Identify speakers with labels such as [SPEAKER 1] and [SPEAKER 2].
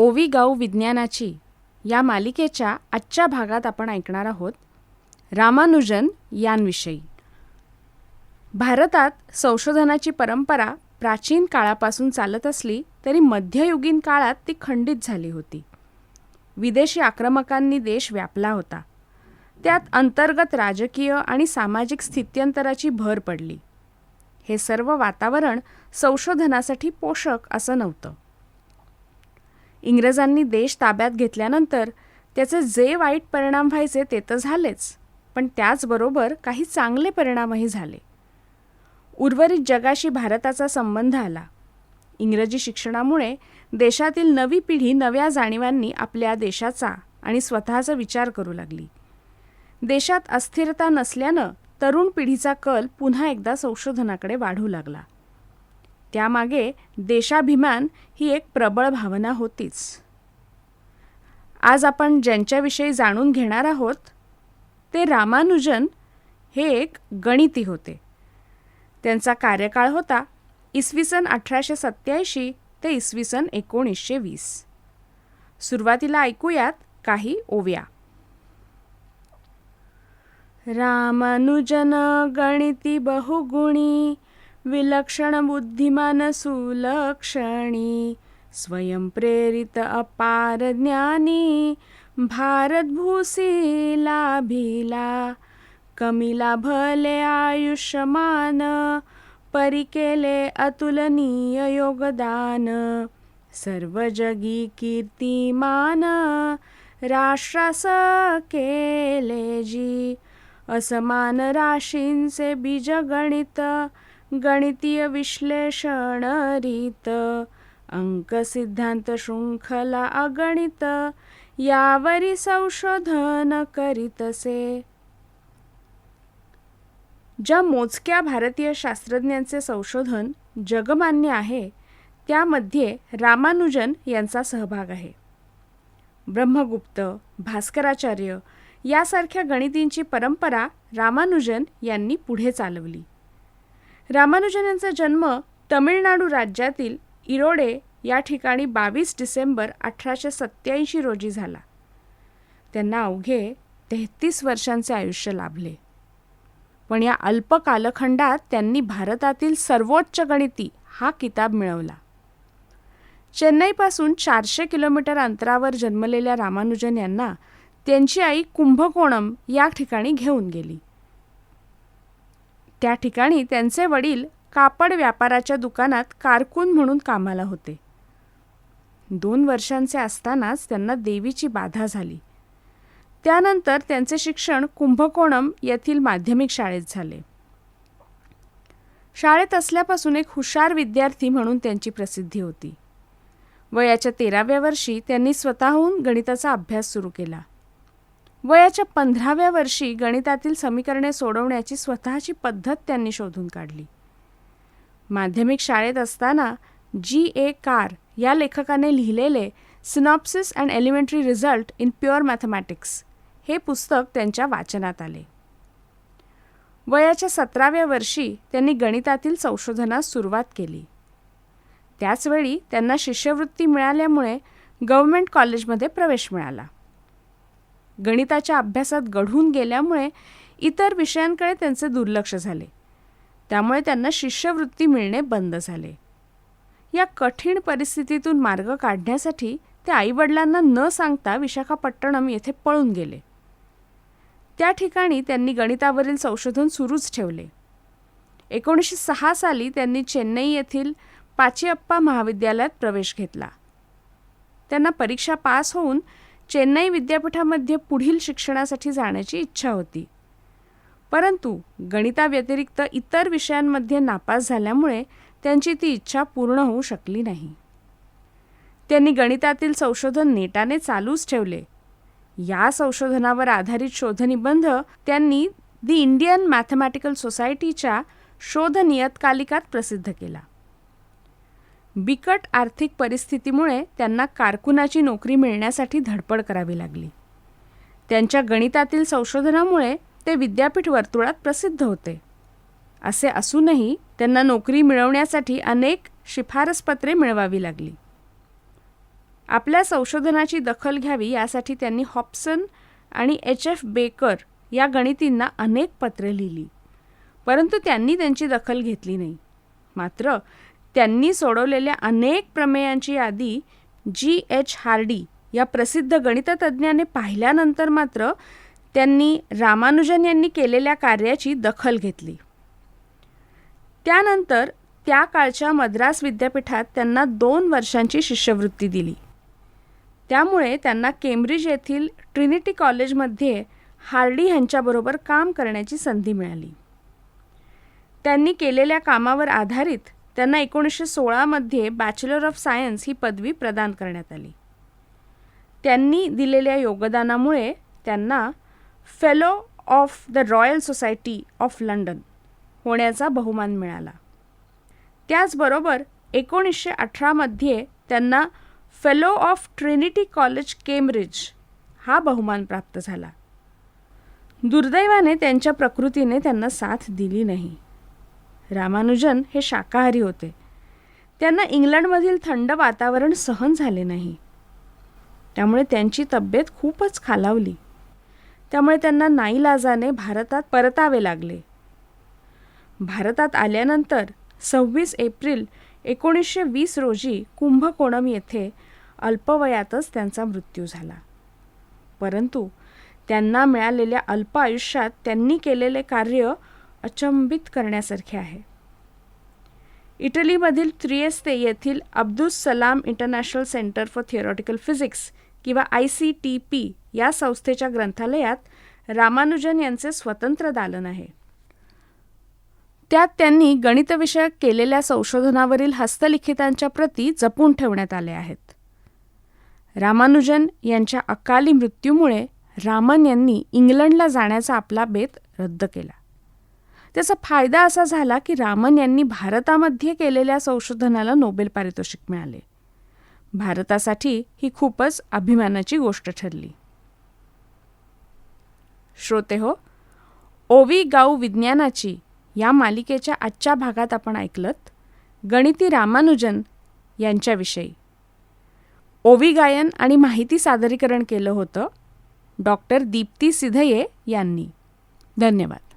[SPEAKER 1] ओवी गाऊ विज्ञानाची या मालिकेच्या आजच्या भागात आपण ऐकणार आहोत रामानुजन यांविषयी. भारतात संशोधनाची परंपरा प्राचीन काळापासून चालत असली तरी मध्ययुगीन काळात ती खंडित झाली होती. विदेशी आक्रमकांनी देश व्यापला होता. त्यात अंतर्गत राजकीय आणि सामाजिक स्थित्यंतराची भर पडली. हे सर्व वातावरण संशोधनासाठी पोषक असं नव्हतं. इंग्रजांनी देश ताब्यात घेतल्यानंतर त्याचे जे वाईट परिणाम व्हायचे ते तर झालेच पण त्याचबरोबर काही चांगले परिणामही झाले. उर्वरित जगाशी भारताचा संबंध आला. इंग्रजी शिक्षणामुळे देशातील नवी पिढी नव्या जाणीवांनी आपल्या देशाचा आणि स्वतःचा विचार करू लागली. देशात अस्थिरता नसल्यानं तरुण पिढीचा कल पुन्हा एकदा संशोधनाकडे वाढू लागला. त्यामागे देशाभिमान ही एक प्रबळ भावना होतीच. आज आपण ज्यांच्याविषयी जाणून घेणार आहोत ते रामानुजन हे एक गणिती होते. त्यांचा कार्यकाळ होता इसवी सन अठराशे सत्याऐंशी ते इसवी सन एकोणीसशे वीस. सुरुवातीला ऐकूयात काही ओव्या. रामानुजन गणिती बहुगुणी विलक्षण बुद्धिमान सुलक्षणी स्वयंप्रेरित अपार ज्ञानी भारतभूसीला भिला कमीला भले आयुष्यमान परी केले अतुलनीय योगदान सर्व जगी कीर्तिमान राष्ट्रास केले जी असमान राशींचे बीजगणित गणितीय विश्लेषण रीत अंक सिद्धांत शृंखला अगणित यावरी संशोधन करीतसे ज्या मोजक्या भारतीय शास्त्रज्ञांचे संशोधन जगमान्य आहे त्यामध्ये रामानुजन यांचा सहभाग आहे. ब्रह्मगुप्त भास्कराचार्य यासारख्या गणितींची परंपरा रामानुजन यांनी पुढे चालवली. रामानुजन यांचा जन्म तमिळनाडू राज्यातील इरोडे या ठिकाणी बावीस डिसेंबर अठराशे सत्याऐंशी रोजी झाला. त्यांना अवघे तेहतीस वर्षांचे आयुष्य लाभले. पण या अल्प कालखंडात त्यांनी भारतातील सर्वोच्च गणिती हा किताब मिळवला. चेन्नईपासून चारशे किलोमीटर अंतरावर जन्मलेल्या रामानुजन यांना त्यांची आई कुंभकोणम या ठिकाणी घेऊन गेली. त्या ठिकाणी त्यांचे वडील कापड व्यापाराच्या दुकानात कारकून म्हणून कामाला होते. दोन वर्षांचे असतानाच त्यांना देवीची बाधा झाली. त्यानंतर त्यांचे शिक्षण कुंभकोणम येथील माध्यमिक शाळेत झाले. शाळेत असल्यापासून एक हुशार विद्यार्थी म्हणून त्यांची प्रसिद्धी होती. वयाच्या तेराव्या वर्षी त्यांनी स्वतःहून गणिताचा अभ्यास सुरू केला. वयाच्या पंधराव्या वर्षी गणितातील समीकरणे सोडवण्याची स्वतःची पद्धत त्यांनी शोधून काढली. माध्यमिक शाळेत असताना जी. ए. कार या लेखकाने लिहिलेले synopsis and elementary result in pure mathematics हे पुस्तक त्यांच्या वाचनात आले. वयाच्या सतराव्या वर्षी त्यांनी गणितातील संशोधनास सुरुवात केली. त्याचवेळी त्यांना शिष्यवृत्ती मिळाल्यामुळे गव्हर्मेंट कॉलेजमध्ये प्रवेश मिळाला. गणिताच्या अभ्यासात घडून गेल्यामुळे इतर विषयांकडे त्यांचे दुर्लक्ष झाले. त्यामुळे त्यांना शिष्यवृत्ती मिळणे बंद झाले. या कठीण परिस्थितीतून मार्ग काढण्यासाठी ते आईवडिलांना न सांगता विशाखापट्टणम येथे पळून गेले. त्या ठिकाणी त्यांनी गणितावरील संशोधन सुरूच ठेवले. एकोणीसशे सहा साली त्यांनी चेन्नई येथील पाचीअप्पा महाविद्यालयात प्रवेश घेतला. त्यांना परीक्षा पास होऊन चेन्नई विद्यापीठामध्ये पुढील शिक्षणासाठी जाण्याची इच्छा होती. परंतु गणिताव्यतिरिक्त इतर विषयांमध्ये नापास झाल्यामुळे त्यांची ती इच्छा पूर्ण होऊ शकली नाही. त्यांनी गणितातील संशोधन नेटाने चालूच ठेवले. या संशोधनावर आधारित शोधनिबंध त्यांनी दी इंडियन मॅथमॅटिकल सोसायटीच्या शोध नियतकालिकात प्रसिद्ध केला. बिकट आर्थिक परिस्थितीमुळे त्यांना कारकुनाची नोकरी मिळण्यासाठी धडपड करावी लागली. त्यांच्या गणितातील संशोधनामुळे ते विद्यापीठ वर्तुळात प्रसिद्ध होते. असे असूनही त्यांना नोकरी मिळवण्यासाठी अनेक शिफारसपत्रे मिळवावी लागली. आपल्या संशोधनाची दखल घ्यावी यासाठी त्यांनी हॉप्सन आणि एच. एफ. बेकर या गणितींना अनेक पत्रे लिहिली. परंतु त्यांनी त्यांची दखल घेतली नाही. मात्र त्यांनी सोडवलेल्या अनेक प्रमेयांची यादी जी एच हार्डी या प्रसिद्ध गणिततज्ज्ञाने पाहिल्यानंतर मात्र त्यांनी रामानुजन यांनी केलेल्या कार्याची दखल घेतली. त्यानंतर त्या काळच्या मद्रास विद्यापीठात त्यांना दोन वर्षांची शिष्यवृत्ती दिली. त्यामुळे त्यांना केम्ब्रिज येथील ट्रिनिटी कॉलेजमध्ये हार्डी ह्यांच्याबरोबर काम करण्याची संधी मिळाली. त्यांनी केलेल्या कामावर आधारित त्यांना एकोणीसशे सोळामध्ये बॅचलर ऑफ सायन्स ही पदवी प्रदान करण्यात आली. त्यांनी दिलेल्या योगदानामुळे त्यांना fellow of the royal society of London होण्याचा बहुमान मिळाला. त्याचबरोबर एकोणीसशे अठरामध्ये त्यांना fellow of Trinity college Cambridge हा बहुमान प्राप्त झाला. दुर्दैवाने त्यांच्या प्रकृतीने त्यांना साथ दिली नाही. रामानुजन हे शाकाहारी होते. त्यांना इंग्लंडमधील थंड वातावरण सहन झाले नाही. त्यामुळे त्यांची तब्येत खूपच खालावली. त्यामुळे त्यांना नाईलाजाने भारतात परतावे लागले. भारतात आल्यानंतर सव्वीस एप्रिल एकोणीसशे वीस रोजी कुंभकोणम येथे अल्पवयातच त्यांचा मृत्यू झाला. परंतु त्यांना मिळालेल्या अल्प आयुष्यात त्यांनी केलेले कार्य अचंबित करण्यासारखे आहे. इटलीमधील त्रिएस्ते येथील Abdul Salam international centre for theoretical physics किंवा आय सी टी पी या संस्थेच्या ग्रंथालयात रामानुजन यांचे स्वतंत्र दालन आहे. त्यात त्यांनी गणितविषयक केलेल्या संशोधनावरील हस्तलिखितांच्या प्रती जपून ठेवण्यात आल्या आहेत. रामानुजन यांच्या अकाली मृत्यूमुळे रामन यांनी इंग्लंडला जाण्याचा आपला बेत रद्द केला. त्याचा फायदा असा झाला की रामन यांनी भारतामध्ये केलेल्या संशोधनाला नोबेल पारितोषिक मिळाले. भारतासाठी ही खूपच अभिमानाची गोष्ट ठरली. श्रोते हो ओवी गाऊ विज्ञानाची या मालिकेच्या आजच्या भागात आपण ऐकलत गणिती रामानुजन यांच्याविषयी. ओवी गायन आणि माहिती सादरीकरण केलं होतं डॉक्टर दीप्ती सिधये यांनी. धन्यवाद.